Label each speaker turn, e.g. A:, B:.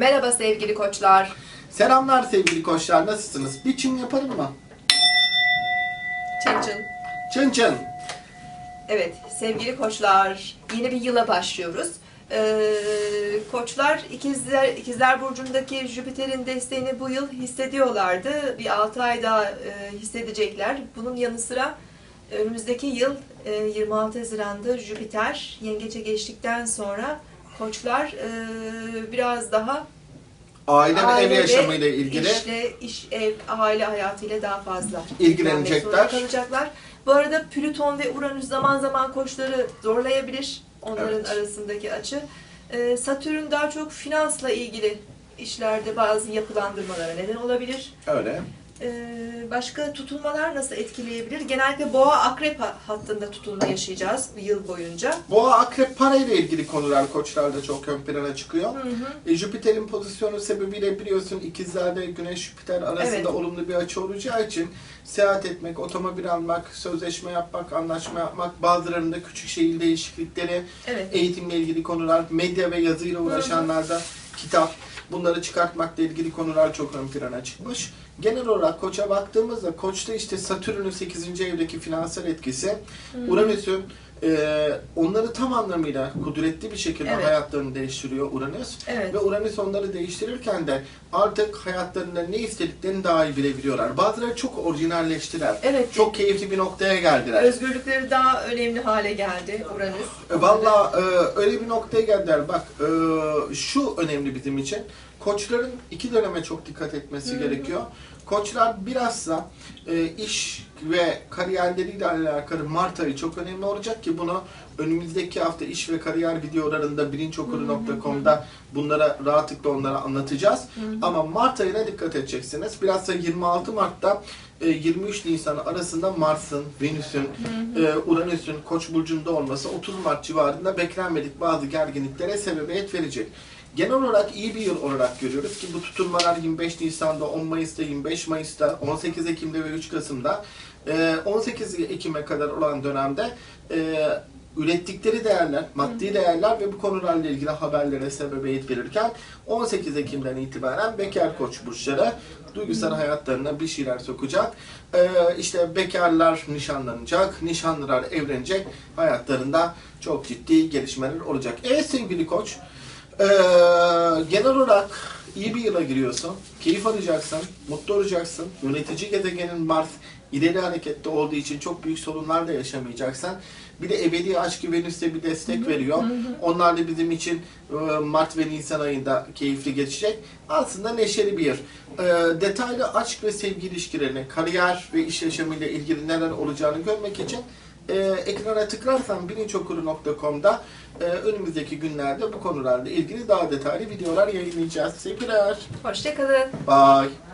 A: Merhaba sevgili koçlar.
B: Selamlar sevgili koçlar nasılsınız? Bir çim yapalım mı?
A: Çın çın.
B: Çın çın.
A: Evet sevgili koçlar yeni bir yıla başlıyoruz. Ee, koçlar ikizler, ikizler burcundaki Jüpiter'in desteğini bu yıl hissediyorlardı. Bir 6 ay daha e, hissedecekler. Bunun yanı sıra önümüzdeki yıl e, 26 Haziran'da Jüpiter yengeçe geçtikten sonra koçlar e, biraz daha
B: Aile, ve ev yaşamıyla ilgili
A: işle, iş, ev, aile hayatıyla daha fazla
B: İlgilenecekler.
A: kalacaklar. Bu arada Plüton ve Uranüs zaman zaman koçları zorlayabilir. Onların
B: Evet.
A: arasındaki açı. Ee, Satürn daha çok finansla ilgili işlerde bazı yapılandırmalara neden olabilir.
B: öyle.
A: Ee, başka tutulmalar nasıl etkileyebilir? Genellikle boğa akrep ha- hattında tutulma yaşayacağız yıl boyunca.
B: Boğa akrep parayla ilgili konular koçlarda çok ön plana çıkıyor.
A: Hı hı.
B: E, Jüpiter'in pozisyonu sebebiyle biliyorsun ikizlerde Güneş Jüpiter arasında
A: Evet.
B: olumlu bir açı olacağı için seyahat etmek, otomobil almak, sözleşme yapmak, anlaşma yapmak, bazılarında küçük şehir değişiklikleri,
A: Evet.
B: eğitimle ilgili konular, medya ve yazıyla uğraşanlarda kitap, bunları çıkartmakla ilgili konular çok ön plana çıkmış. Genel olarak koça baktığımızda koçta işte Satürn'ün 8. evdeki finansal etkisi, Uranüs'ün e, onları tam anlamıyla kudretli bir şekilde
A: Evet.
B: hayatlarını değiştiriyor Uranüs.
A: Evet.
B: Ve Uranüs onları değiştirirken de artık hayatlarında ne istediklerini daha iyi bilebiliyorlar. Bazıları çok orijinalleştiler.
A: Evet.
B: Çok keyifli bir noktaya geldiler.
A: Özgürlükleri daha önemli hale geldi Uranüs.
B: E, Valla e, öyle bir noktaya geldiler. Bak e, şu önemli bizim için. Koçların iki döneme çok dikkat etmesi
A: Hı hı.
B: gerekiyor. Koçlar bilhassa e, iş ve kariyerleriyle alakalı Mart ayı çok önemli olacak ki bunu önümüzdeki hafta iş ve kariyer videolarında bilinçokuru.com'da bunlara rahatlıkla onlara anlatacağız. Ama Mart ayına dikkat edeceksiniz. Bilhassa 26 Mart'ta e, 23 Nisan arasında Mars'ın, Venüs'ün, e, Uranüs'ün Koç burcunda olması 30 Mart civarında beklenmedik bazı gerginliklere sebebiyet verecek. Genel olarak iyi bir yıl olarak görüyoruz ki bu tutulmalar 25 Nisan'da, 10 Mayıs'ta, 25 Mayıs'ta, 18 Ekim'de ve 3 Kasım'da e, 18 Ekim'e kadar olan dönemde e, ürettikleri değerler, maddi değerler ve bu konularla ilgili haberlere sebebiyet verirken 18 Ekim'den itibaren bekar koç burçları duygusal hayatlarına bir şeyler sokacak. Ee, işte bekarlar nişanlanacak, nişanlılar evlenecek, hayatlarında çok ciddi gelişmeler olacak. Evet sevgili koç, ee, genel olarak iyi bir yıla giriyorsun, keyif alacaksın, mutlu olacaksın. Yönetici gezegenin Mars ileri harekette olduğu için çok büyük sorunlar da yaşamayacaksın. Bir de ebedi aşkı Venüs'te bir destek veriyor. Onlar da bizim için e, Mart ve Nisan ayında keyifli geçecek. Aslında neşeli bir yıl. E, detaylı aşk ve sevgi ilişkilerini, kariyer ve iş yaşamıyla ilgili neler olacağını görmek için e, ekrana tıklarsan bilinçokuru.com'da e, önümüzdeki günlerde bu konularla ilgili daha detaylı videolar yayınlayacağız. Sevgiler.
A: Hoşçakalın.
B: Bye.